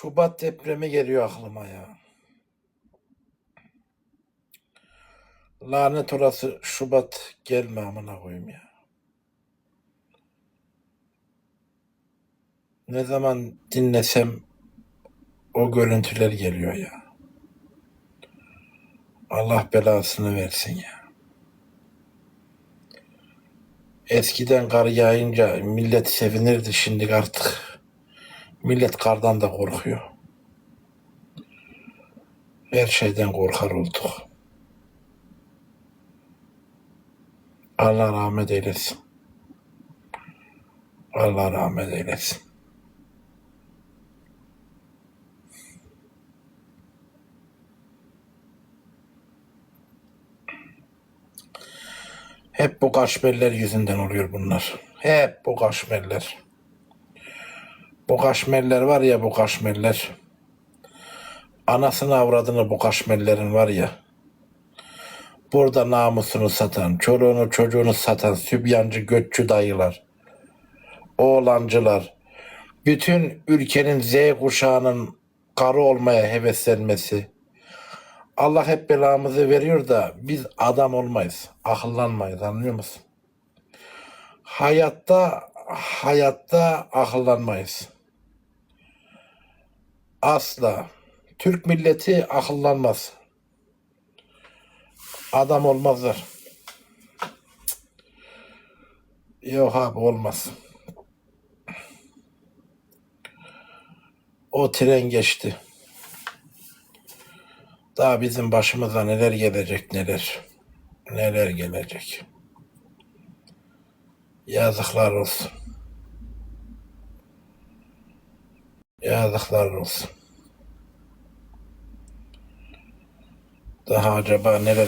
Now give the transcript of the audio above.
Şubat depremi geliyor aklıma ya. Lanet orası Şubat gelme amına koyayım ya. Ne zaman dinlesem o görüntüler geliyor ya. Allah belasını versin ya. Eskiden kar yağınca millet sevinirdi şimdi artık millet kardan da korkuyor. Her şeyden korkar olduk. Allah rahmet eylesin. Allah rahmet eylesin. Hep bu kaşmerler yüzünden oluyor bunlar. Hep bu kaşmerler. Bu kaşmerler var ya bu kaşmerler. Anasını avradını bu kaşmerlerin var ya. Burada namusunu satan, çoluğunu çocuğunu satan sübyancı göççü dayılar. Oğlancılar. Bütün ülkenin Z kuşağının karı olmaya heveslenmesi. Allah hep belamızı veriyor da biz adam olmayız. Akıllanmayız anlıyor musun? Hayatta hayatta akıllanmayız. Asla. Türk milleti akıllanmaz. Adam olmazlar. Yok abi olmaz. O tren geçti. Daha bizim başımıza neler gelecek neler. Neler gelecek. Yazıklar olsun. Yazıklar olsun. Daha acaba neler